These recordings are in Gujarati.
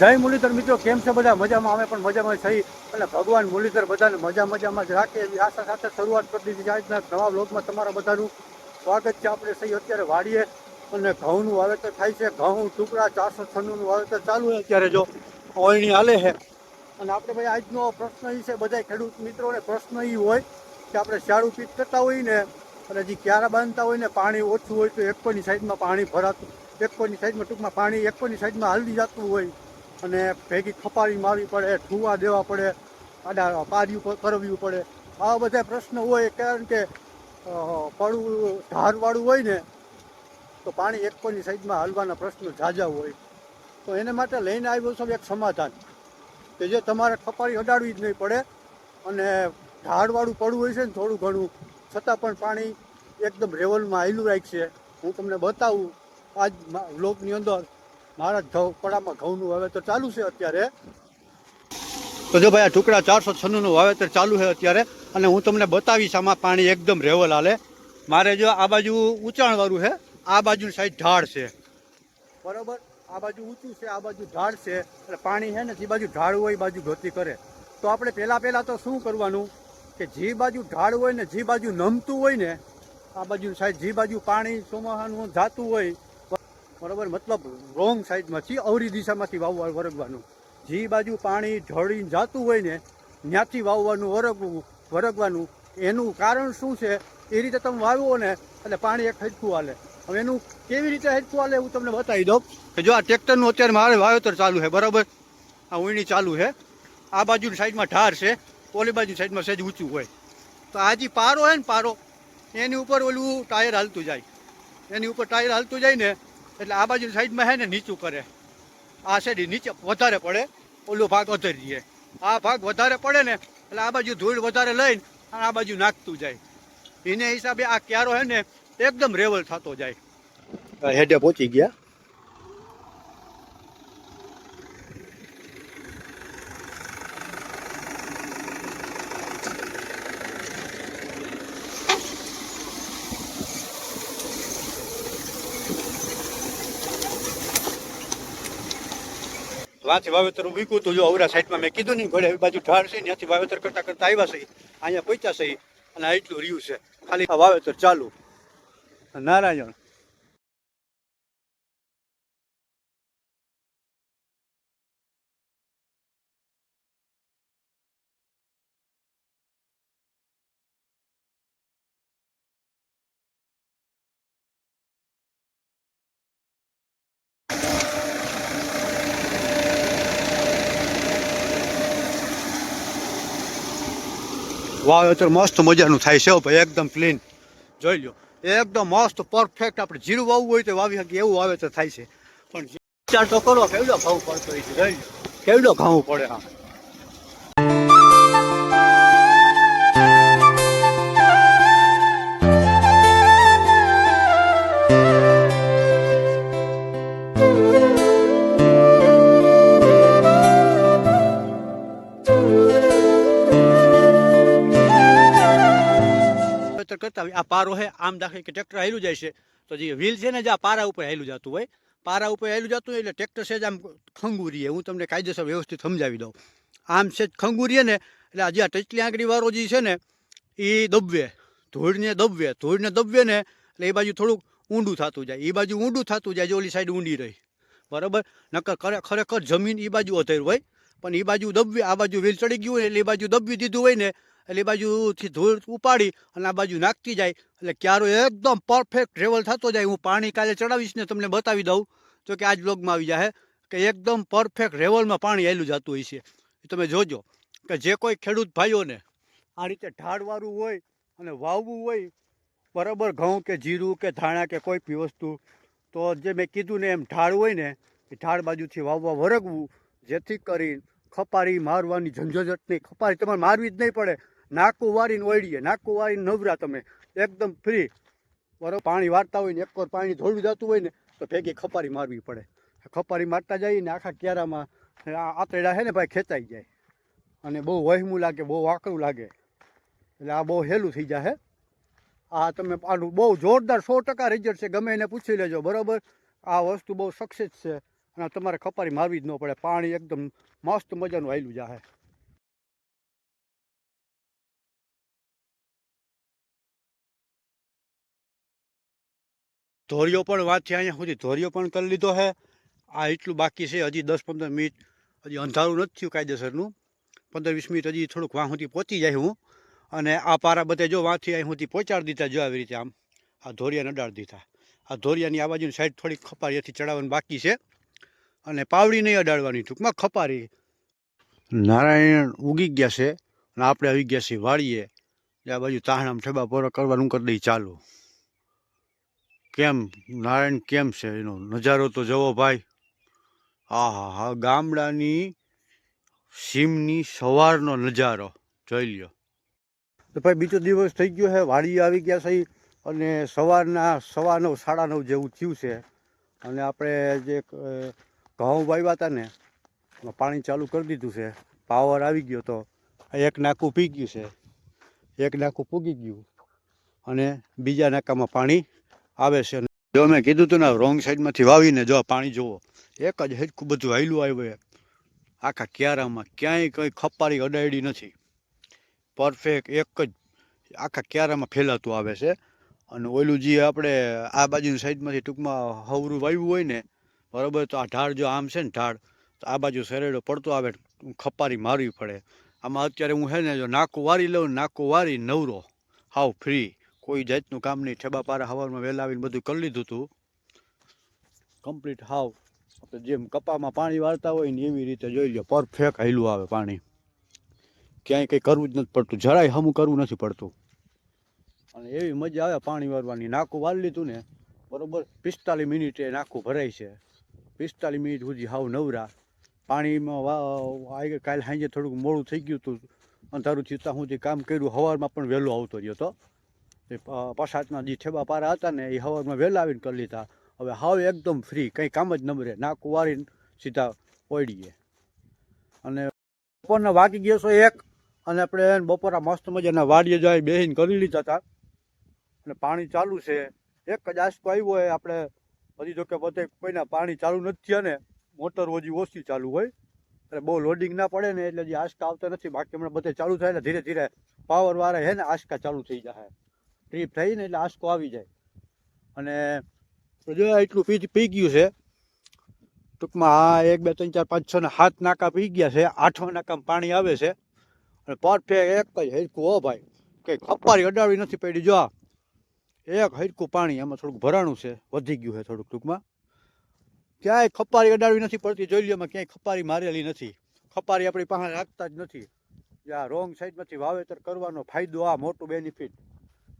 જય મુરલીધર મિત્રો, કેમ છે બધા? મજામાં? અમે પણ મજામાં થઈ અને ભગવાન મુરલીધર બધાને મજા મજામાં જ રાખે એવી આશા સાથે શરૂઆત કરી દીધી આજના નવા બ્લોગમાં તમારા બધાનું સ્વાગત છે. આપણે સહી અત્યારે વાડીએ અને ઘઉંનું વાવેતર થાય છે. ઘઉં, ટુકડા, ચારસો છન્નુંનું વાવેતર ચાલુ છે અત્યારે જો. ઓળણી હાલે છે. અને આપણે ભાઈ આજનો પ્રશ્ન એ છે બધા ખેડૂત મિત્રોને પ્રશ્ન એ હોય કે આપણે શાળું પીક કરતા હોઈએ ને, અને હજી ક્યારા બાંધતા હોય ને, પાણી ઓછું હોય તો એક કોઈની સાઈડમાં પાણી ભરાતું એકોની સાઈડમાં ટૂંકમાં પાણી એકોની સાઈડમાં હલદી જતું હોય. અને ભેગી ખપાવી મારવી પડે, ધુવા દેવા પડે, આડા પાર્યું પ- કરવ્યું પડે. આવા બધા પ્રશ્ન હોય કારણ કે પડવું ધારવાળું હોય ને, તો પાણી એક એકોની સાઈડમાં હાલવાના પ્રશ્નો ઝાઝા હોય. તો એને માટે લઈને આવ્યો છું એક સમાધાન, કે જે તમારે ખપારી અડાડવી જ નહીં પડે અને ઢાળવાળું પડવું હોય છે ને થોડું ઘણું, છતાં પણ પાણી એકદમ રેવલમાં આવેલું રાખશે. હું તમને બતાવું, આજ વ્લોગની અંદર મારા ઘઉં પડામાં ઘઉંનું વાવેતર ચાલુ છે અત્યારે. તો જો ભાઈ આ ટુકડા ચારસો છન્નુંનું વાવેતર ચાલુ છે અત્યારે, અને હું તમને બતાવીશ આમાં પાણી એકદમ રેવલ હાલે. મારે જો આ બાજુ ઊંચાણવાળું છે, આ બાજુ સાઈડ ઢાળ છે. બરાબર? આ બાજુ ઊંચું છે, આ બાજુ ઢાળ છે. એટલે પાણી છે ને, જે બાજુ ઢાળ હોય એ બાજુ ગતિ કરે. તો આપણે પહેલાં પહેલાં તો શું કરવાનું? કે જે બાજુ ઢાળ હોય ને, જે બાજુ નમતું હોય ને, આ બાજુ સાઈડ જે બાજુ પાણી ચોમાસાનું જાતું હોય બરોબર, મતલબ રોંગ સાઈડમાંથી અવરી દિશામાંથી વાવવા વરગવાનું. જે બાજુ પાણી ઢળીને જતું હોય ને, ત્યાંથી વાવવાનું વરગવું, વરગવાનું. એનું કારણ શું છે? એ રીતે તમે વાવો ને, એટલે પાણી એક હેચકું હાલે. હવે એનું કેવી રીતે હેચકું હાલે હું તમને બતાવી દઉં કે જો આ ટ્રેક્ટરનું અત્યારે મારે વાવેતર ચાલુ છે, બરાબર? આ ઉઈણી ચાલુ છે. આ બાજુની સાઈડમાં ઢાર છે, ઓલી બાજુ સાઈડમાં સહેજ ઊંચું હોય. તો આ જે પારો હોય ને પારો, એની ઉપર ઓલું ટાયર હાલતું જાય. એની ઉપર ટાયર હાલતું જાય ને એટલે આ બાજુ સાઈડમાં છે ને નીચું કરે. આ સાઈડ નીચે વધારે પડે, ઓલો ભાગ વધારી દે આ ભાગ વધારે પડે ને, એટલે આ બાજુ ધૂળ વધારે લઈને અને આ બાજુ નાખતું જાય. એને હિસાબે આ ક્યારો છે ને, એકદમ રેવલ થતો જાય. હેડે પહોંચી ગયા. વાંચી વાવેતર મૂક્યું હતું. જો અવરા સાઈડમાં મેં કીધું નહીં, ઘડે બાજુ ઢાળ છે ત્યાંથી વાવેતર કરતાં કરતાં આવ્યા છે. અહીંયા પહોંચ્યા છે અને એટલું રહ્યું છે. ખાલી આ વાવેતર ચાલુ. નારાયણ વાવેતર મસ્ત મજાનું થાય છે ભાઈ, એકદમ ક્લીન જોઈ લો એકદમ મસ્ત પરફેક્ટ આપણે જીરું વાવવું હોય તો વાવી શકીએ, એવું વાવેતર થાય છે. પણ વિચાર તો કરો કેવડો ઘઉં પડતો હોય છે કેવડો ઘઉં પડે આમ? કરતા હોય, આ પારો હે, આમ દાખલે કે ટ્રેક્ટર હેલું જાય છે. તો જે વ્હીલ છે ને, જે આ પારા ઉપર હેલું જતું હોય, પારા ઉપર હેલું જતું હોય એટલે ટ્રેક્ટર છે જ આમ ખંગુરીએ હું તમને કાયદેસર વ્યવસ્થિત સમજાવી દઉં. આમ છે જ ખંગુરીએ ને, એટલે આ જે આ ટચલી આંગળીવાળો જે છે ને, એ દબવે. ધૂળને દબવે. ધૂળને દબવે ને, એટલે એ બાજુ થોડુંક ઊંડું થતું જાય. એ બાજુ ઊંડું થતું જાય, જે ઓલી સાઈડ ઊંડી રહી. બરાબર? નકર ખરે- ખરેખર જમીન એ બાજુ અધેર હોય. પણ એ બાજુ દબવી, આ બાજુ વ્હીલ ચડી ગયું હોય એટલે એ બાજુ દબવી દીધું હોય ને એટલે એ બાજુથી ધૂળ ઉપાડી અને આ બાજુ નાખતી જાય. એટલે ક્યારો એકદમ પરફેક્ટ ટ્રેવલ થતો જાય. હું પાણી કાલે ચડાવીશ ને તમને બતાવી દઉં. તો કે આજ બ્લોગમાં આવી જાય કે એકદમ પરફેક્ટ રેવલમાં પાણી આવેલું જતું હોય છે. એ તમે જોજો કે જે કોઈ ખેડૂત ભાઈઓને આ રીતે ઢાળવાળું હોય અને વાવવું હોય, બરાબર ઘઉં કે જીરું કે ધાણા કે કોઈ બી વસ્તુ, તો જે મેં કીધું ને એમ ઢાળ હોય ને, એ ઢાળ બાજુથી વાવવા વરગવું, જેથી કરી ખપારી મારવાની ઝંઝટ નહીં. ખપારી તમારે મારવી જ નહીં પડે. નાકું વારીને ઓળીએ નાકું વારીને નવરા તમે. એકદમ ફ્રી બરાબર? પાણી વારતા હોય ને એક વાર પાણી ધોળું જતું હોય ને, તો ભેગી ખપારી મારવી પડે. ખપારી મારતા જઈએ ને આખા ક્યારામાં આ આતરડા છે ને ભાઈ, ખેંચાઈ જાય. અને બહુ વહેમું લાગે, બહુ આકરું લાગે. એટલે આ બહુ હેલું થઈ જશે આ તમે આનું બહુ જોરદાર સો ટકા રિઝલ્ટ છે, ગમે એને પૂછી લેજો, બરાબર? આ વસ્તુ બહુ સક્સેસ છે. અને તમારે ખપારી મારવી જ ન પડે. પાણી એકદમ મસ્ત મજાનું હાલ્યું જાહે. ધોરિયો પણ વાત છે અહીંયા સુધી ધોરિયો પણ કરી લીધો છે. આ એટલું બાકી છે, હજી દસ પંદર મિનિટ, હજી અંધારું નથી થયું કાયદેસરનું. પંદર વીસ મિનિટ હજી થોડુંક વાં સુધી પહોંચી જાય હું. અને આ પારા બધે જો વાંથી અહીં સુધી પહોંચાડી દીધા જો આવી રીતે આમ. આ ધોરિયાને અડાડી દીધા. આ ધોરિયાની આ બાજુની સાઈડ થોડીક ખપારીથી ચડાવવાની બાકી છે. અને પાવડી નહીં અડાડવાની, ટૂંકમાં ખપારી. નારાયણ ઉગી ગયા છે અને આપણે આવી ગયા છીએ વાળીએ આ બાજુ તાહણામ ઠેબા પોરો કરવાનું કરી દઈ ચાલુ. કેમ? નારાયણ કેમ છે એનો નજારો તો જવો ભાઈ. હા હા હા ગામડાની સીમની સવારનો નજારો. જોઈ લ્યો. તો ભાઈ બીજો દિવસ થઈ ગયો છે વાડી આવી ગયા છે અને સવારના, સવા નવ, સાડા નવ જેવું થયું છે. અને આપણે જે ઘઉં વાવ્યા હતા ને પાણી ચાલુ કરી દીધું છે. પાવર આવી ગયો તો એક નાકું પી ગયું છે. એક નાકું પૂગી ગયું. અને બીજા નાકામાં પાણી આવે છે જો મેં કીધું હતું ને રોંગ સાઈડમાંથી વાવીને જો પાણી જુઓ, એક જ હેચકું બધું હાયલું આવ્યું આખા ક્યારામાં ક્યાંય કંઈ ખપારી અડાયડી નથી. પરફેક્ટ એક જ આખા ક્યારામાં ફેલાતું આવે છે. અને ઓલું જે આપણે આ બાજુની સાઈડમાંથી ટૂંકમાં હવરું વાવ્યું હોય ને, બરાબર, તો આ ઢાળ જો આમ છે ને ઢાળ, તો આ બાજુ શેરેડો પડતો આવે, ખપારી મારવી પડે. આમાં અત્યારે હું છે ને જો નાકું વારી લઉં, નાકો વારી નવરો, હાવ ફ્રી કોઈ જાતનું કામ નહીં. ઠેબા પારા હવારમાં વહેલા આવીને બધું કરી લીધું હતું કમ્પ્લીટ હાવ. આપણે જેમ કપામાં પાણી વાળતા હોય ને એવી રીતે જોઈ લો પરફેક્ટ હાયલું આવે પાણી. ક્યાંય કંઈ કરવું જ નથી પડતું. જરાય હમું કરવું નથી પડતું. અને એવી મજા આવે પાણી વારવાની નાખું વાળી લીધું ને, બરોબર, પિસ્તાલીસ મિનિટે નાખું ભરાય છે. પિસ્તાલીસ મિનિટ સુધી હાવ નવરા. પાણીમાં કાલે સાંજે થોડુંક મોડું થઈ ગયું હતું અંધારું થયું ત્યાં સુધી કામ કર્યું. સવારમાં પણ વહેલો આવતો રહ્યો તો પસાતના જે ઠેબા પારા હતા ને એ હવામાં વહેલા આવીને કરી લીધા. હવે હાવ એકદમ ફ્રી કંઈ કામ જ નમરે ના કુવારીને સીધા ઓળીએ અને બપોરના વાગી ગયો છો એક, અને આપણે બપોરા મસ્ત મજાના વાડીએ જાય બેહીને કરી લીધા હતા. અને પાણી ચાલુ છે. એક જ આસકો આવ્યો હોય, આપણે હજી જોકે બધે કોઈના પાણી ચાલુ નથી અને મોટર હજી ઓછી ચાલુ હોય. એટલે બહુ લોડિંગ ના પડે ને, એટલે જે આસકા આવતા નથી. બાકી હમણાં બધે ચાલુ થાય ને, ધીરે ધીરે પાવર વાળા હે ને આસકા ચાલુ થઈ જાય ટ્રીપ થઈ ને એટલે આસકો આવી જાય. અને જો એટલું પી પી ગયું છે, ટૂંકમાં આ એક, બે, ત્રણ, ચાર, પાંચ, છ ને સાત નાકા પી ગયા છે આઠમા નાકામાં પાણી આવે છે. અને પરફેક્ટ એક જ હરકું હો ભાઈ, કંઈ ખપારી અડાડવી નથી પડી. જો એક હરકું પાણી એમાં થોડુંક ભરાણું છે, વધી ગયું છે થોડુંક ટૂંકમાં. ક્યાંય ખપારી અડાડવી નથી પડતી, જોઈ લો એમાં ક્યાંય ખપારી મારેલી નથી. ખપારી આપણી પાસે રાખતા જ નથી. આ રોંગ સાઈડમાંથી વાવેતર કરવાનો ફાયદો આ મોટું બેનિફિટ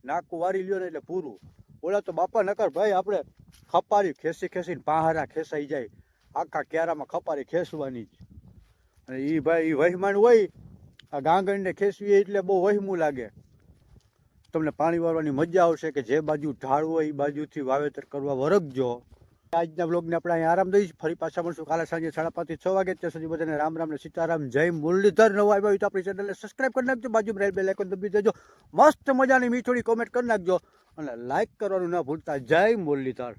નાકું વારી લ્યો ને એટલે પૂરું. ઓલા તો બાપા, નકર ભાઈ આપણે ખપારી ખેંચી ખેંચીને પહારા ખેંચાઈ જાય. આખા ક્યારામાં ખપારી ખેંચવાની જ. અને એ ભાઈ એ વહેમાન હોય, આ ગાંગણને ખેંચવી એટલે બહુ વહેમું લાગે. તમને પાણી વાળવાની મજા આવશે કે જે બાજુ ઢાળ હોય એ બાજુથી વાવેતર કરવા વરગજો. આજના બ્લોગને આપણે અહીં આરામ દઈશ ફરી પાછા મળશું કાલે સાંજે સાડા પાંચથી છ વાગે. ત્યાં સુધી બધાને રામ રામ ને સીતારામ, જય મુરલીધર. નવા આવ્યા હોય તો આપણી ચેનલને સબસ્ક્રાઈબ કરી નાખજો. બાજુમાં રેલ બેલ આઇકોન દબી દેજો. મસ્ત મજાની મીઠોડી કોમેન્ટ કરી નાખજો. અને લાઇક કરવાનું ના ભૂલતા. જય મુરલીધર.